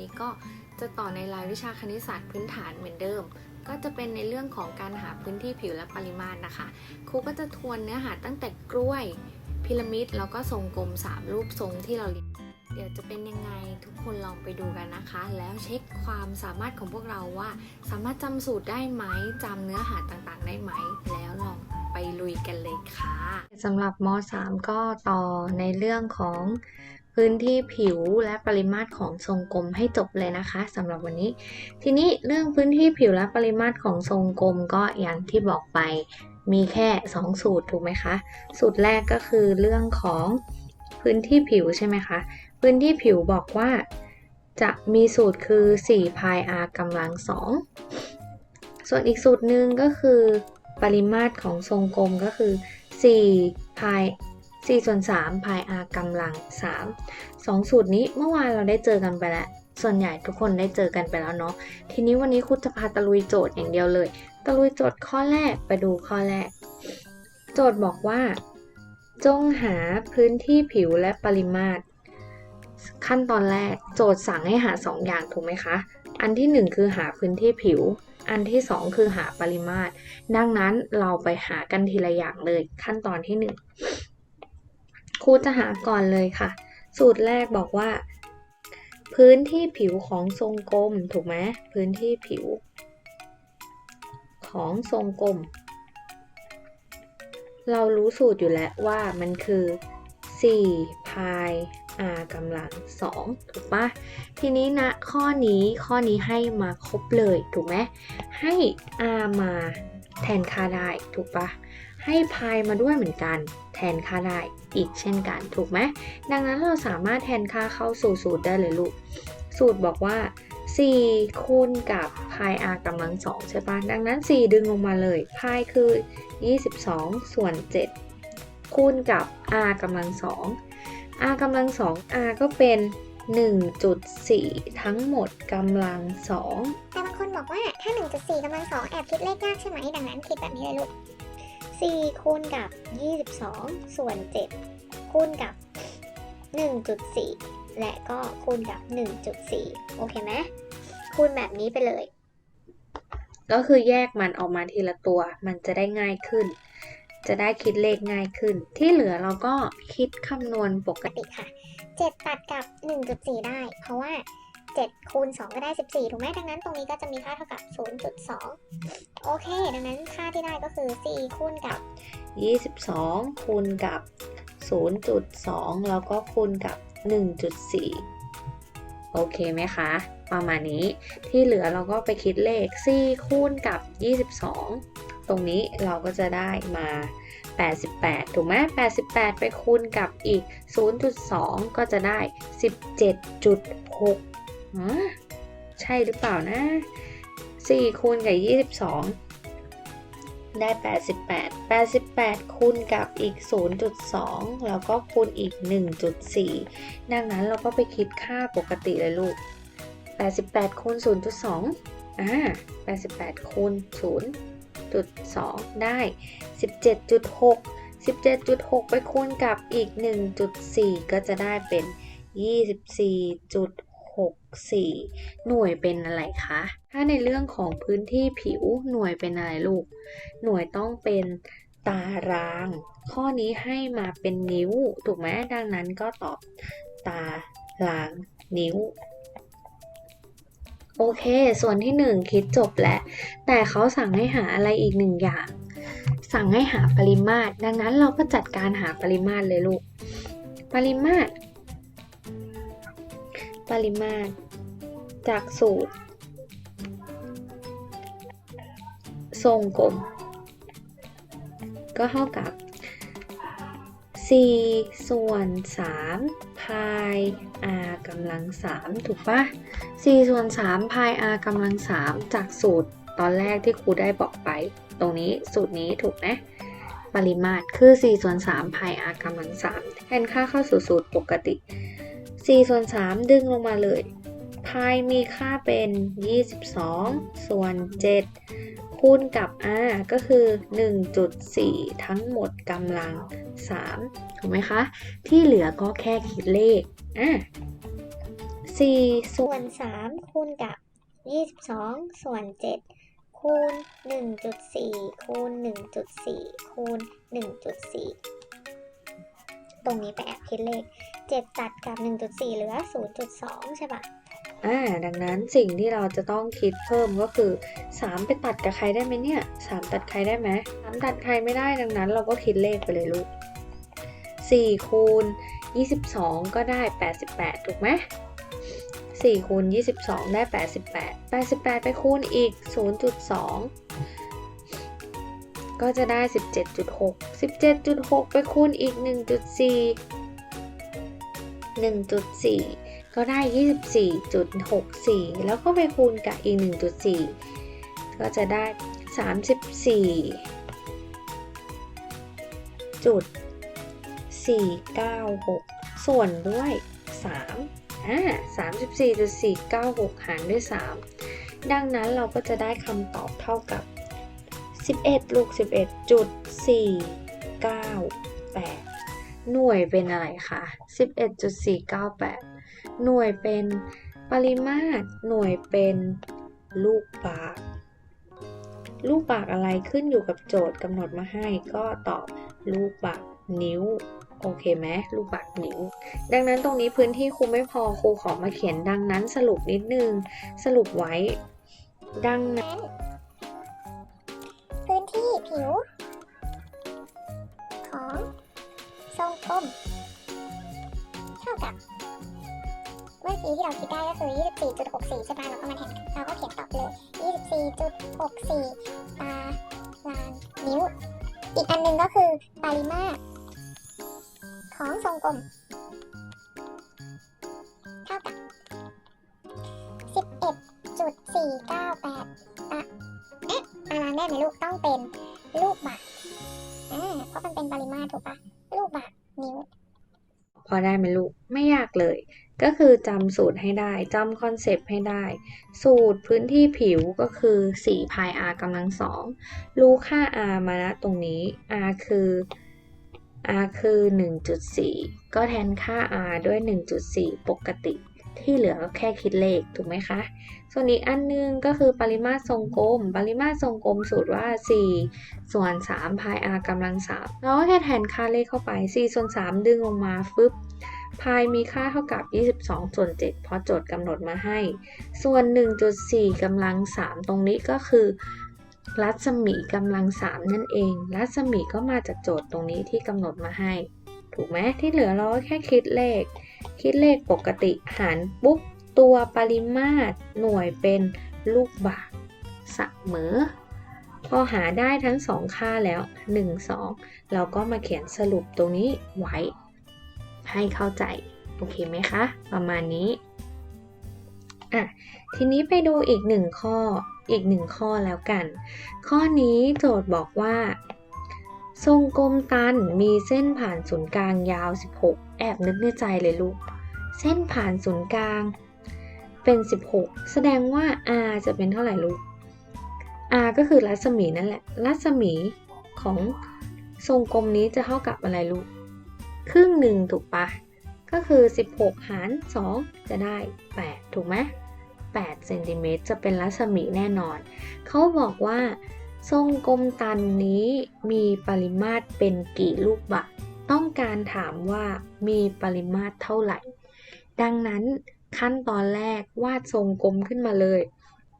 นี้ก็จะต่อในรายวิชาคณิตศาสตร์พื้นฐานเหมือนเดิม ก็จะเป็นในเรื่องของการหาพื้นที่ผิวและปริมาตรนะคะ ครูก็จะทวนเนื้อหาตั้งแต่กล้วย พีระมิด แล้วก็ทรงกลม 3 รูปทรงที่เราเรียนเดี๋ยวจะเป็นยังไงทุกคนลองไปดูกันนะคะ แล้วเช็คความสามารถของพวกเราว่า สามารถจำสูตรได้ไหมจำเนื้อหาต่างๆ ได้ไหม แล้วลองไปลุยกันเลยค่ะสำหรับม .3 ก็ต่อในเรื่องของ พื้นที่ผิวและปริมาตรของทรงกลมให้จบเลยนะคะสำหรับวันนี้ ทีนี้เรื่องพื้นที่ผิวและปริมาตรของทรงกลมก็อย่างที่บอกไปมีแค่ 2 สูตรถูกไหมคะ สูตรแรกก็คือเรื่องของพื้นที่ผิวใช่ไหมคะ พื้นที่ผิวบอกว่า จะมีสูตรคือ4 pi r กำลัง 2 ส่วนอีกสูตรหนึ่งก็คือปริมาตรของทรงกลมก็คือ4 pi 4ส่วน3 pi r กำลัง3สองสูตรนี้เมื่อวานเราได้เจอกันไปแล้ว ส่วนใหญ่ทุกคนได้เจอกันไปแล้วเนาะ ทีนี้วันนี้ครูจะพาตะลุยโจทย์อย่างเดียวเลย ตะลุยโจทย์ข้อแรกไปดูข้อแรก โจทย์บอกว่า จงหาพื้นที่ผิวและปริมาตร ขั้นตอนแรกโจทย์สั่งให้หา 2 อย่างถูกไหมคะ อันที่ 1 คือหาพื้นที่ผิวอันที่ 2 คือหาปริมาตร ดังนั้นเราไปหากันทีละอย่างเลยขั้นตอนที่ 1 ครูจะหาก่อนเลยค่ะ สูตรแรกบอกว่า พื้นที่ผิวของทรงกลมถูกไหมพื้นที่ผิว ของทรงกลม เรารู้สูตรอยู่แล้วว่ามันคือ 4 พาย r กำลัง 2 ถูกปะทีนี้นะข้อนี้ข้อนี้ให้มาครบเลย ถูกไหมให้ r มาแทนค่าได้ ถูกปะให้พายมาด้วยเหมือนกัน แทนค่าได้ อีกเช่นกันถูกไหมดังนั้นเราสามารถแทนค่าเข้าสู่สูตรได้เลยลูก สูตรบอกว่า 4 คูณกับพาย r กำลัง2ใช่ปะดังนั้น 4 ดึงลงมาเลยพายคือ 22 ส่วน 7 คูณกับ r กำลัง2 r กำลัง2 r ก็เป็น 1.4 ทั้งหมดกำลัง2แต่บางคนบอกว่าถ้า 1.4กำลัง2แอบคิดเลขยากใช่ไหมดังนั้นคิดแบบนี้เลยลูก4คูณกับ 22 ส่วน 7 คูณกับ 1.4 และก็คูณกับ 1.4 โอเคไหมคูณแบบนี้ไปเลย ก็คือแยกมันออกมาทีละตัว มันจะได้ง่ายขึ้น จะได้คิดเลขง่ายขึ้น ที่เหลือเราก็คิดคำนวณปกปกติติค่ะ 7 ตัดกับ 1.4 ได้ เพราะว่า 7 คูณ 2 ก็ได้ 14 ถูกไหมดังนั้นตรงนี้ก็จะมีค่าเท่ากับ 0.2 โอเค ดังนั้นค่าที่ได้ก็คือ 4 คูณกับ 22 คูณกับ 0.2 แล้วก็คูณกับ 1.4 โอเคไหมคะ ประมาณนี้ที่เหลือเราก็ไปคิดเลข 4 คูณกับ 22 ตรงนี้เราก็จะได้มา 88 ถูกไหม88 ไปคูณกับอีก 0.2 ก็จะได้ 17.6ใช่หรือเปล่านะ 4 คูณกับ 22 ได้ 88 88 คูณกับอีก 0.2 แล้วก็คูณอีก 1.4 ดังนั้นเราก็ไปคิดค่าปกติเลยลูก 88 คูณ 0.2 อ่า 88 คูณ 0.2 ได้ 17.6 17.6 ไปคูณกับอีก 1.4 ก็จะได้เป็น 4. หน่วยเป็นอะไรคะ ถ้าในเรื่องของพื้นที่ผิวหน่วยเป็นอะไรลูก หน่วยต้องเป็นตาราง ข้อนี้ให้มาเป็นนิ้ว ถูกไหมดังนั้นก็ตอบตารางนิ้วโอเค ส่วนที่ 1 คิดจบแล้ว แต่เขาสั่งให้หาอะไรอีกหนึ่งอย่าง สั่งให้หาปริมาตร ดังนั้นเราก็จัดการหาปริมาตรเลยลูก ปริมาตร ปริมาตร จากสูตร ทรงกลม ก็เท่ากับ 4 ส่วน 3 พาย r กำลัง 3 ถูกปะ4ส่วน 3 พาย r กำลัง 3 จากสูตรตอนแรกที่ครูได้บอกไป ตรงนี้สูตรนี้ถูกไหมปริมาตรคือ 4 ส่วน 3 พาย r กำลัง3แทนค่าเข้าสู่สูตรปกติ 4 ส่วน 3 ดึงลงมาเลย พายมีค่าเป็น 22 ส่วน 7 คูณกับ r ก็คือ 1.4 ทั้งหมดกำลัง 3 ถูกไหมคะ ที่เหลือก็แค่คิดเลขอะ4ส่วน 3 คูณกับ 22 ส่วน 7 คูณ 1.4 คูณ 1.4 คูณ 1.4ตรงนี้ไปแอบคิดเลข 7 ตัดกับ 1.4 เหลือ 0.2 ใช่ปะ อ่าดังนั้นสิ่งที่เราจะต้องคิดเพิ่มก็คือ 3 ไปตัดกับใครได้ไหมเนี่ย 3 ตัดใครได้ไหม3ตัดใครไม่ได้ดังนั้น เราก็คิดเลขไปเลยลูก4คูณ22 ก็ได้ 88 ถูกไหม4คูณ22 ได้ 88 88 ไปคูณอีก 0.2 ก็จะได้ 17.6 17.6 ไปคูณอีก 1.4 1.4 ก็ได้ 24.64 แล้วก็ไปคูณกับอีก 1.4 ก็จะได้ 34จุด496 ส่วนด้วย 3 อ่า 34.496 หารด้วย 3 ดังนั้นเราก็จะได้คำตอบเท่ากับ 11 ลูก 11.498 หน่วยเป็นอะไรคะ 11.498 หน่วยเป็นปริมาตร หน่วยเป็นลูกบาศก์ลูกบาศก์อะไรขึ้นอยู่กับโจทย์กำหนดมาให้ก็ตอบลูกบาศก์นิ้วโอเคไหมลูกบาศก์นิ้ว ดังนั้นตรงนี้พื้นที่ครูไม่พอครูขอมาเขียนดังนั้นสรุปนิดนึง สรุปไว้ ดังนั้น พื้นที่ผิว ของทรงกลม ธีที่เราคิดได้ก็คือ 24.64 ใช่ไหมเราก็มาแทนเราก็เขียนตอบเลย 24.64 ตารางนิ้ว อีกอันหนึงก็คือปริมาตรของทรงกลม เท่ากับ 11.498ตะเอ๊ะตารางได้ไหมลูก ต้องเป็นลูกบาศก์อ่าเพราะมันเป็นปริมาตรถูกปะลูกบาศก์นิ้ว พอได้ไหมลูก ไม่ยากเลย ก็คือจำสูตรให้ได้จำคอนเซปต์ให้ได้ สูตรพื้นที่ผิวก็คือ4 pi r กำลังสองรู้ค่า r มานะตรงนี้ r คือ r คือ 1.4 ก็แทนค่า r ด้วย 1.4 ปกติ ที่เหลือก็แค่คิดเลขถูกไหมคะ ส่วนอีกอันนึงก็คือปริมาตรทรงกลม ปริมาตรทรงกลมสูตรว่า 4 ส่วน3 pi r กำลัง3เราก็แค่แทนค่าเลขเข้าไป 4 ส่วน 3 ดึงลงมาฟึบพายมีค่าเท่ากับ 22 ส่วน 7 เพราะโจทย์กำหนดมาให้ ส่วน 1.4กำลัง 3 ตรงนี้ก็คือ รัศมีกำลัง 3 นั่นเอง รัศมีก็มาจากโจทย์ตรงนี้ที่กำหนดมาให้ ถูกไหมที่เหลือเราก็แค่คิดเลข คิดเลขปกติหารปุ๊บตัวปริมาตรหน่วยเป็นลูกบาศก์เสมอพอหาได้ทั้งสองค่าแล้ว 1 2 เราก็มาเขียนสรุปตรงนี้ไว้ ให้เข้าใจ โอเคไหมคะ ประมาณนี้อะทีนี้ไปดูอีกหนึ่งข้ออีกหนึ่งข้อแล้วกัน ข้อนี้โจทย์บอกว่า ทรงกลมตันมีเส้นผ่านศูนย์กลางยาว 16 แอบนึกในใจเลยลูก เส้นผ่านศูนย์กลาง เป็น 16 แสดงว่า r จะเป็นเท่าไหร่ลูก r ก็คือรัศมีนั่นแหละ รัศมีของทรงกลมนี้จะเท่ากับอะไรลูก ครึ่งหนึ่งถูกปะ ก็คือ 16 หาร 2 จะได้ 8 ถูกไหม8เซนติเมตรจะเป็นรัศมีแน่นอน เขาบอกว่า ทรงกลมตันนี้มีปริมาตรเป็นกี่ลูกบาศก์ต้องการถามว่ามีปริมาตรเท่าไหร่ ดังนั้นขั้นตอนแรกวาดทรงกลมขึ้นมาเลย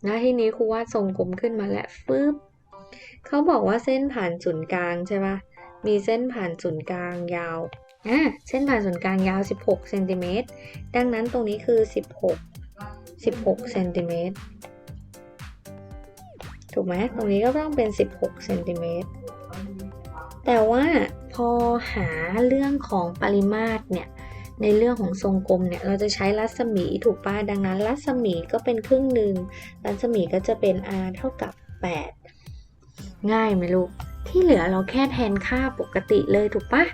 นะทีนี้ครูวาดทรงกลมขึ้นมาแล้วฟึบเขาบอกว่าเส้นผ่านศูนย์กลางใช่ปะมีเส้นผ่านศูนย์กลางยาวอะเส้นผ่านศูนย์กลางยาว 16เซนติเมตรดังนั้นตรงนี้คือ 16 16เซนติเมตร ถูกไหมตรงนี้ก็ต้องเป็น 16เซนติเมตรแต่ว่าพอหาเรื่องของปริมาตรเนี่ยในเรื่องของทรงกลมเนี่ยเราจะใช้รัศมีถูกป่ะดังนั้น รัศมีก็เป็นครึ่งหนึ่งรัศมีก็จะเป็น r เท่ากับ 8 ง่ายไหมลูกที่เหลือเราแค่แทนค่าปกติเลยถูกปะ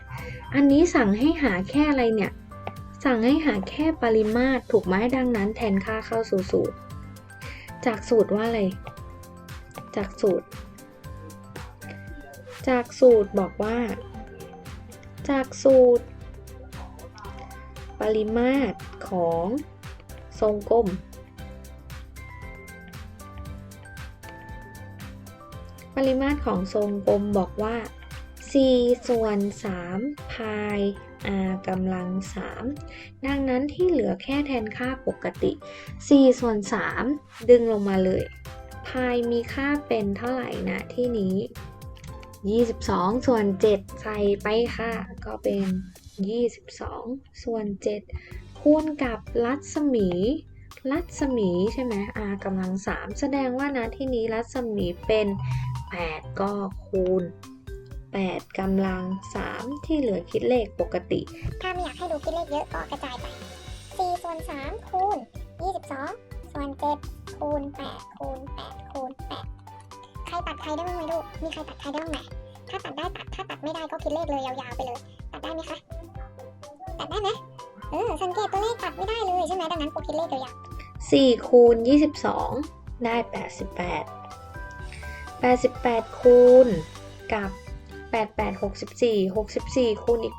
อันนี้สั่งให้หาแค่อะไรเนี่ย สั่งให้หาแค่ปริมาตรถูกไหมดังนั้น แทนค่าเข้าสู่สูตร จากสูตรว่าอะไร จากสูตร จากสูตรบอกว่า จากสูตร ปริมาตรของทรงกลม ปริมาตรของทรงกลมบอกว่า 4 ส่วน 3 พาย r กำลัง 3 ดังนั้นที่เหลือแค่แทนค่าปกติ 4 ส่วน 3 ดึงลงมาเลย พายมีค่าเป็นเท่าไหร่นะที่นี้ 22 ส่วน 7 ใส่ไปค่ะ ก็เป็น 22 ส่วน 7 คูณกับรัศมีรัศมีใช่ไหม r กำลัง 3 แสดงว่านะที่นี้รัศมีเป็น 8 ก็คูณ 8กำลัง 3 ที่เหลือคิดเลขปกติ ถ้าไม่อยากให้ดูคิดเลขเยอะก็กระจายไป ใครตัดใครได้บ้างไหมลูก มีใครตัดใครได้บ้างไหมถ้าตัดได้ตัด ถ้าตัดไม่ได้ก็คิดเลขเลยยาวๆไปเลย ตัดได้ไหมคะ ตัดได้ไหมเออ สังเกตตัวเลขตัดไม่ได้เลยใช่ไหมดังนั้นกูคิดเลขยาว4คูณ22ได้88 88คูณกับ88 64 64คูณอีก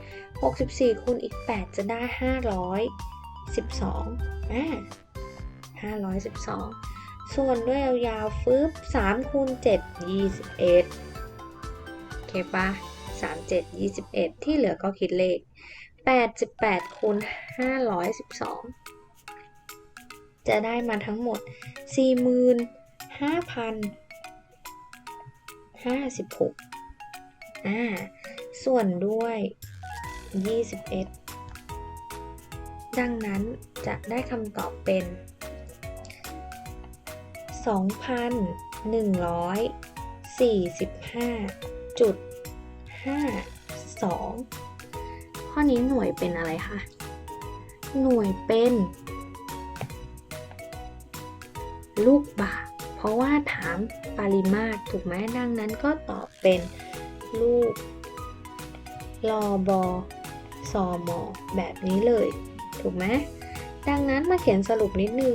8 64คูณอีก8จะได้512อ่า512ส่ ส่วนด้วยยาวๆฟึบ3คูณ7 21 โอเคปะ37 21 ที่เหลือก็คิดเลข 88คูณ512 จะได้มาทั้งหมด 45,056อ่าส่วนด้วย 21 ดังนั้นจะได้คำตอบเป็น 2,145.52 ข้อนี้หน่วยเป็นอะไรคะ หน่วยเป็น ลูกบาศก์เพราะว่าถามปริมาตรถูกไหมดังนั้นก็ตอบเป็นลูกลอบอซอมอแบบนี้เลย ถูกไหมดังนั้นมาเขียนสรุปนิดนึง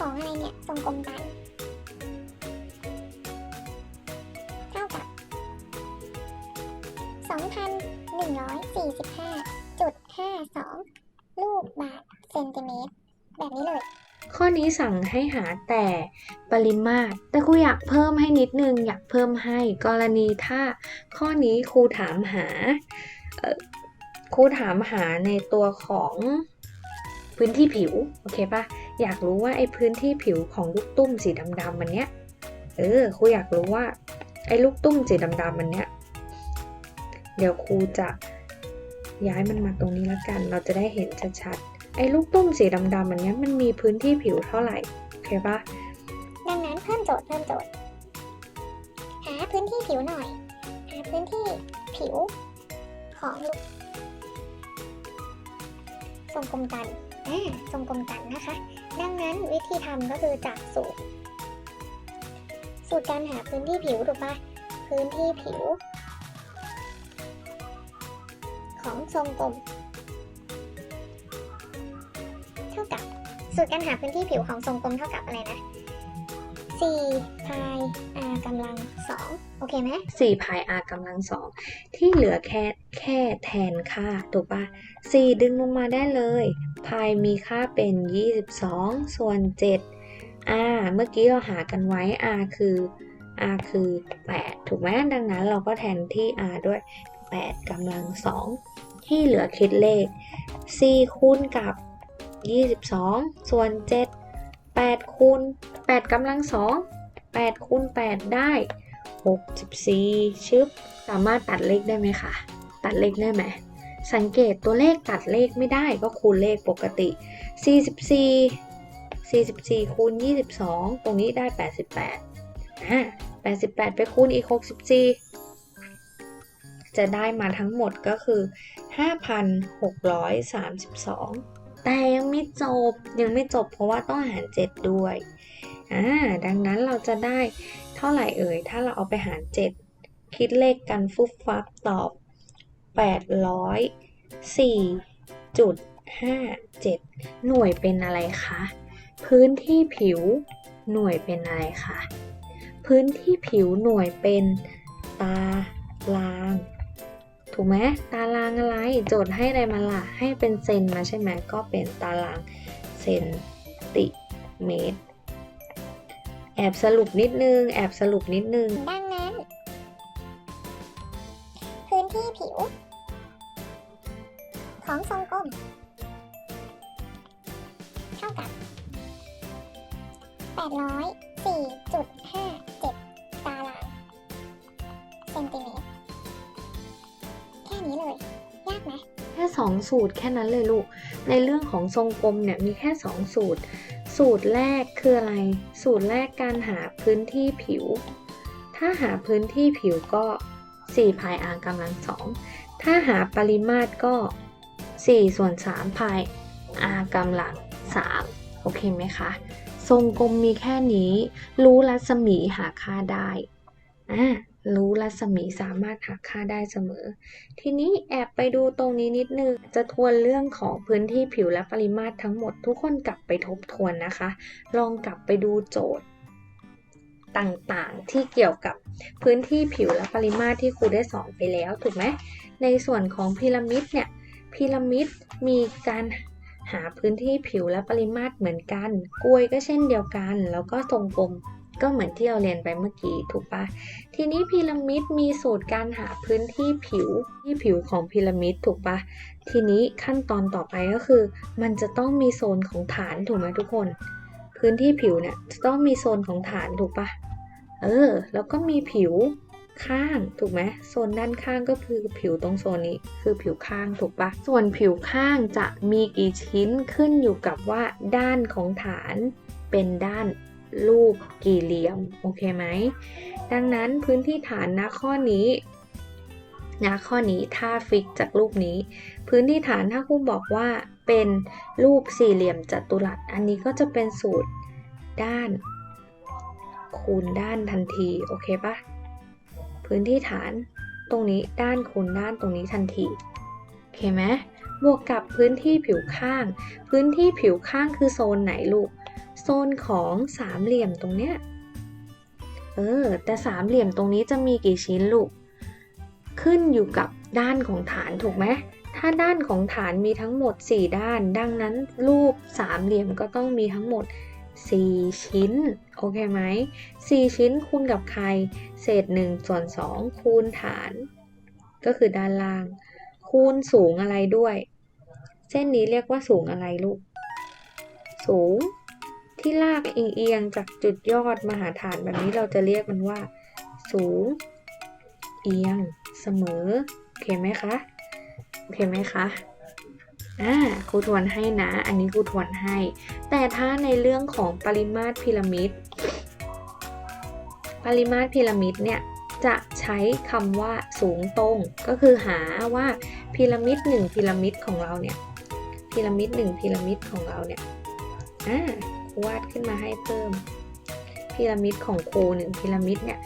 ของอะไรเนี่ยทรงกลมตัน เท่ากับ 2,145.52 ลูกบาศก์เซนติเมตร แบบนี้เลย ข้อนี้สั่งให้หาแต่ปริมาตร แต่ครูอยากเพิ่มให้นิดนึง อยากเพิ่มให้กรณีถ้าข้อนี้ครูถามหาครูถามหาในตัวของพื้นที่ผิว โอเคปะ อยากรู้ว่าไอ้พื้นที่ผิวของลูกตุ้มสีดำๆมันเนี้ย เออครูอยากรู้ว่า ไอ้ลูกตุ้มสีดำๆมันเนี้ย เดี๋ยวครูจะย้ายมันมาตรงนี้แล้วกัน เราจะได้เห็นชัดๆ ไอ้ลูกตุ้มสีดำๆอันเนี้ยมันมีพื้นที่ผิวเท่าไหร่ โอเคปะดังนั้นเพิ่มโจทย์เพิ่มโจทย์ หาพื้นที่ผิวหน่อย หาพื้นที่ผิวของลูกทรงกลมตันอ่าทรงกลมตันนะคะ ดังนั้นวิธีทำก็คือจากสูตร สูตรการหาพื้นที่ผิวถูกปะพื้นที่ผิว ของทรงกลมเท่ากับ สูตรการหาพื้นที่ผิวของทรงกลมเท่ากับอะไรนะ 4พาย r กำลัง 2 โอเคไหม4พาย r กำลังสองที่เหลือแค่แค่แทนค่า ถูกปะ4 ดึงลงมาได้เลยพายมีค่าเป็น 22 ส่วน 7 r เมื่อกี้เราหากันไว้ r คือ r คือ 8 ถูกไหมดังนั้นเราก็แทนที่ r ด้วย 8กำลัง 2 ที่เหลือคิดเลข 4 คูณกับ 22 ส่วน 7 8คูณ8กำลัง2 8คูณ8 ได้ 64 ชึบ สามารถตัดเลขได้ไหมคะ ตัดเลขได้ไหม สังเกตตัวเลขตัดเลขไม่ได้ก็คูณเลขปกติ 44 44 คูณ 22 ตรงนี้ได้ 88อ่า88 ไปคูณอีก 64 จะได้มาทั้งหมดก็คือ 5,632 แต่ยังไม่จบยังไม่จบเพราะว่าต้องหาร 7 ด้วยอ่าดังนั้นเราจะได้เท่าไหร่เอ่ย ถ้าเราเอาไปหาร 7 คิดเลขกันฟุบฟับตอบ 804.57 หน่วยเป็นอะไรคะ พื้นที่ผิวหน่วยเป็นอะไรคะ พื้นที่ผิวหน่วยเป็นตาราง ถูกไหมตารางอะไรโจทย์ให้อะไรมาล่ะให้เป็นเซนมาใช่ไหมก็เป็นตารางเซนติเมตร แอบสรุปนิดนึง แอบสรุปนิดนึง ดังนั้น พื้นที่ผิว ของทรงกลมเท่ากับ804.5 2 สูตรแค่นั้นเลยลูก ในเรื่องของทรงกลมเนี่ยมีแค่ 2 สูตร สูตรแรกคืออะไร สูตรแรกการหาพื้นที่ผิว ถ้าหาพื้นที่ผิวก็4พาย r กำลัง2ถ้าหาปริมาตรก็ 4 ส่วน3พาย r กำลัง3โอเคไหมคะ ทรงกลมมีแค่นี้ รู้รัศมีหาค่าได้อ่า รู้รัศมีสามารถหาค่าได้เสมอ ทีนี้แอบไปดูตรงนี้นิดนึง จะทวนเรื่องของพื้นที่ผิวและปริมาตรทั้งหมด ทุกคนกลับไปทบทวนนะคะ ลองกลับไปดูโจทย์ต่างๆ ที่เกี่ยวกับพื้นที่ผิวและปริมาตรที่ครูได้สอนไปแล้วถูกไหม ในส่วนของพีระมิดเนี่ย พีระมิดมีการหาพื้นที่ผิวและปริมาตรเหมือนกัน กลวยก็เช่นเดียวกัน แล้วก็ทรงกลม ก็เหมือนที่เราเรียนไปเมื่อกี้ถูกปะทีนี้พีระมิดมีสูตรการหาพื้นที่ผิวที่ผิวของพีระมิดถูกปะทีนี้ขั้นตอนต่อไปก็คือ มันจะต้องมีโซนของฐานถูกไหมทุกคน พื้นที่ผิวเนี่ยจะต้องมีโซนของฐานถูกปะเออ แล้วก็มีผิวข้างถูกไหมโซนด้านข้างก็คือผิวตรงโซนนี้คือผิวข้างถูกปะส่วนผิวข้างจะมีกี่ชิ้นขึ้นอยู่กับว่าด้านของฐานเป็นด้าน รูปกี่เหลี่ยม โอเคไหม ดังนั้นพื้นที่ฐานนะข้อนี้นะข้อนี้ถ้าฟิกจากรูปนี้ พื้นที่ฐานถ้าครูบอกว่าเป็นรูปสี่เหลี่ยมจัตุรัส อันนี้ก็จะเป็นสูตรด้าน คูณด้านทันที โอเคปะพื้นที่ฐานตรงนี้ด้านคูณด้านตรงนี้ทันที โอเคไหมบวกกับพื้นที่ผิวข้าง พื้นที่ผิวข้างคือโซนไหนลูก โซนของสามเหลี่ยมตรงเนี้ย เออ แต่สามเหลี่ยมตรงนี้จะมีกี่ชิ้นลูก ขึ้นอยู่กับด้านของฐานถูกไหม ถ้าด้านของฐานมีทั้งหมด 4 ด้าน ดังนั้นรูปสามเหลี่ยมก็ต้องมีทั้งหมด 4 ชิ้น โอเคไหม 4 ชิ้นคูณกับใคร เศษ1ส่วน2คูณฐาน ก็คือด้านล่าง คูณสูงอะไรด้วย เส้นนี้เรียกว่าสูงอะไรลูก สูง ที่ลากเอียงๆจากจุดยอดมาหาฐานแบบนี้เราจะเรียกมันว่า สูง เอียง เสมอโอเคไหมคะโอเคไหมคะอ่าครูทวนให้นะ อันนี้ครูทวนให้ แต่ถ้าในเรื่องของปริมาตรพีระมิด ปริมาตรพีระมิดเนี่ยจะใช้คำว่าสูงตรง ก็คือหาว่าพีระมิดหนึ่งพีระมิดของเราเนี่ยพีระมิดหนึ่งพีระมิดของเราเนี่ยอ่า วาดขึ้นมาให้เพิ่มพีระมิดของครูหนึ่งพีระมิดเนี่ย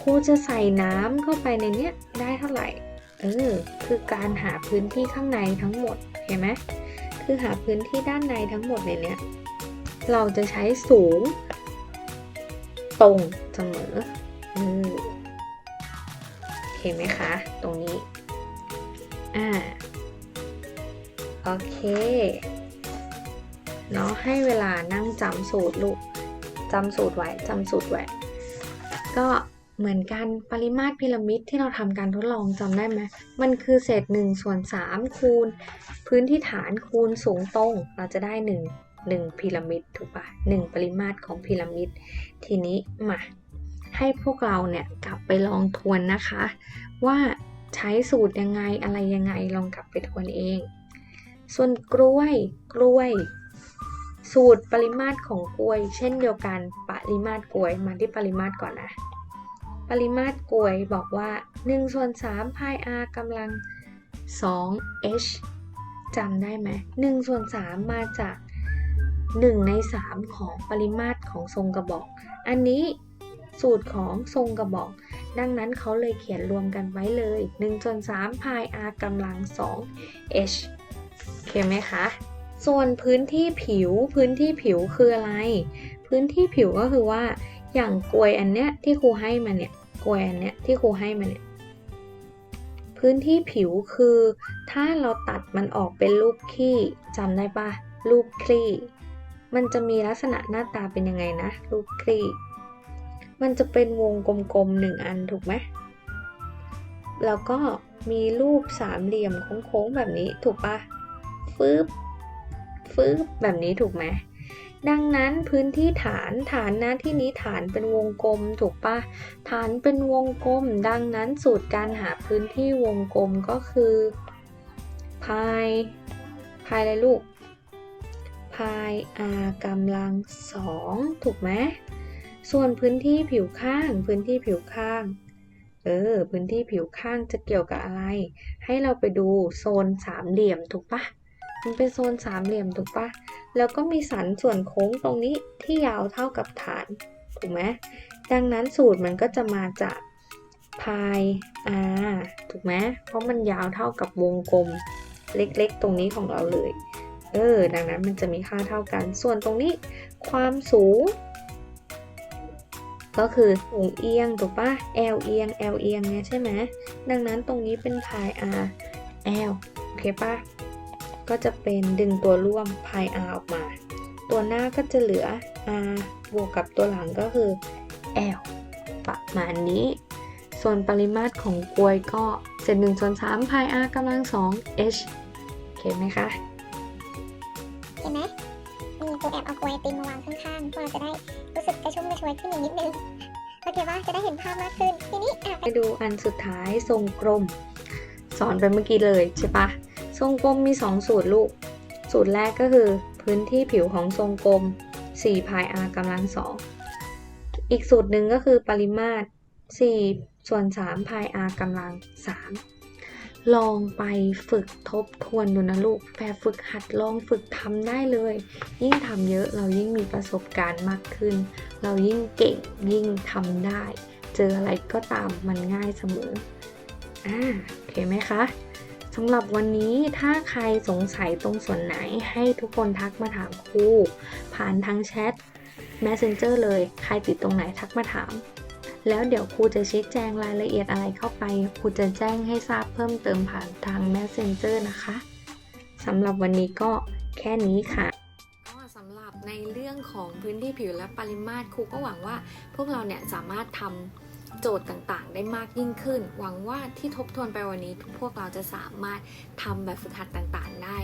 ครูจะใส่น้ำเข้าไปในเนี้ยได้เท่าไหร่ เออ คือการหาพื้นที่ข้างในทั้งหมด เห็นไหมคือหาพื้นที่ด้านในทั้งหมดในเนี้ยเราจะใช้สูง ตรงเสมอเออโอเคไหมคะ ตรงนี้ อ่า โอเค เนาะให้เวลานั่งจำสูตรลูกจำสูตรไว้จำสูตรไว้ก็เหมือนกันปริมาตรพีระมิดที่เราทำการทดลองจำได้ไหมมันคือเศษ1ส่วน3คูณ พื้นที่ฐานคูณสูงตรง เราจะได้ 1 1พีระมิดถูกปะ1ปริมาตรของพีระมิด ทีนี้มาให้พวกเราเนี่ยกลับไปลองทวนนะคะ ว่าใช้สูตรยังไงอะไรยังไงลองกลับไปทวนเอง ส่วนกล้วยกล้วย สูตรปริมาตรของกล้วย เช่นเดียวกันปริมาตรกล้วยมาที่ปริมาตรก่อนนะ ปริมาตรกล้วยบอกว่า1ส่วน3พาย r กำลัง 2 h จำได้ไหม1ส่วน3มาจาก 1 ใน 3 ของปริมาตรของทรงกระบอก อันนี้สูตรของทรงกระบอก ดังนั้นเขาเลยเขียนรวมกันไว้เลย1ส่วน3พาย r กำลัง 2 h โอเคไหมคะ ส่วนพื้นที่ผิวพื้นที่ผิวคืออะไร พื้นที่ผิวก็คือว่า อย่างกลวยอันเนี้ยที่ครูให้มาเนี่ยกลวยอันเนี้ยที่ครูให้มาเนี่ยพื้นที่ผิวคือ ถ้าเราตัดมันออกเป็นรูปขี้จำได้ปะรูปคลี่ มันจะมีลักษณะหน้าตาเป็นยังไงนะรูปคลี่ มันจะเป็นวงกลมๆหนึ่งอันถูกไหมแล้วก็มีรูปสามเหลี่ยมโค้งๆแบบนี้ถูกปะฟืบ ฟืบแบบนี้ถูกไหมดังนั้นพื้นที่ฐานฐานนะที่นี้ฐานเป็นวงกลมถูกปะฐานเป็นวงกลม ดังนั้นสูตรการหาพื้นที่วงกลมก็คือพายพายอะไรลูกพาย r กำลังสองถูกไหมส่วนพื้นที่ผิวข้าง พื้นที่ผิวข้าง เออ พื้นที่ผิวข้างจะเกี่ยวกับอะไร ให้เราไปดูโซนสามเหลี่ยมถูกปะ มันเป็นโซนสามเหลี่ยมถูกปะแล้วก็มีสันส่วนโค้งตรงนี้ที่ยาวเท่ากับฐานถูกไหมดังนั้นสูตรมันก็จะมาจากพาย r ถูกไหมเพราะมันยาวเท่ากับวงกลมเล็กๆ ตรงนี้ของเราเลย เออ ดังนั้นมันจะมีค่าเท่ากัน ส่วนตรงนี้ความสูง ก็คือสูงเอียงถูกปะ L เอียง L เอียงเนี่ยใช่ไหม ดังนั้นตรงนี้เป็นพาย r L โอเคปะ ก็จะเป็นดึงตัวร่วมพาย r ออกมา ตัวหน้าก็จะเหลือ r บวกกับตัวหลังก็คือ l ประมาณนี้ ส่วนปริมาตรของกลวยก็เศษหนึ่งส่วนสามพาย r กำลังสอง h โอเคไหมคะเห็นไหมมีกูแอบเอากล้วยไอติมมาวางข้างๆเพื่อเราจะได้รู้สึกกระชุ่มกระชวยขึ้นอีกนิดนึงโอเคป่ะจะได้เห็นภาพมากขึ้นทีนี้อะไปดูอันสุดท้ายทรงกลมสอนไปเมื่อกี้เลยใช่ปะ ทรงกลมมี 2 สูตรลูก สูตรแรกก็คือ พื้นที่ผิวของทรงกลม4พาย r กำลังสองอีกสูตรหนึ่งก็คือปริมาตร 4 ส่วน3พาย r กำลัง 3 ลองไปฝึกทบทวนดูนะลูกแบบฝึกหัดลองฝึกทำได้เลย ยิ่งทำเยอะเรายิ่งมีประสบการณ์มากขึ้น เรายิ่งเก่งยิ่งทำได้ เจออะไรก็ตามมันง่ายเสมออ่าโอเคไหมคะ สำหรับวันนี้ถ้าใครสงสัยตรงส่วนไหนให้ทุกคนทักมาถามครูผ่านทางแชท Messenger เลย ใครติดตรงไหนทักมาถาม แล้วเดี๋ยวครูจะชี้แจงรายละเอียดอะไรเข้าไป ครูจะแจ้งให้ทราบเพิ่มเติมผ่านทาง Messenger นะคะสำหรับวันนี้ก็แค่นี้ค่ะสำหรับในเรื่องของพื้นที่ผิวและปริมาตรครูก็หวังว่าพวกเราเนี่ยสามารถทำ โจทย์ต่างๆ ได้มากยิ่งขึ้น หวังว่าที่ทบทวนไปวันนี้พวกเราจะสามารถทำแบบฝึกหัดต่างๆ ได้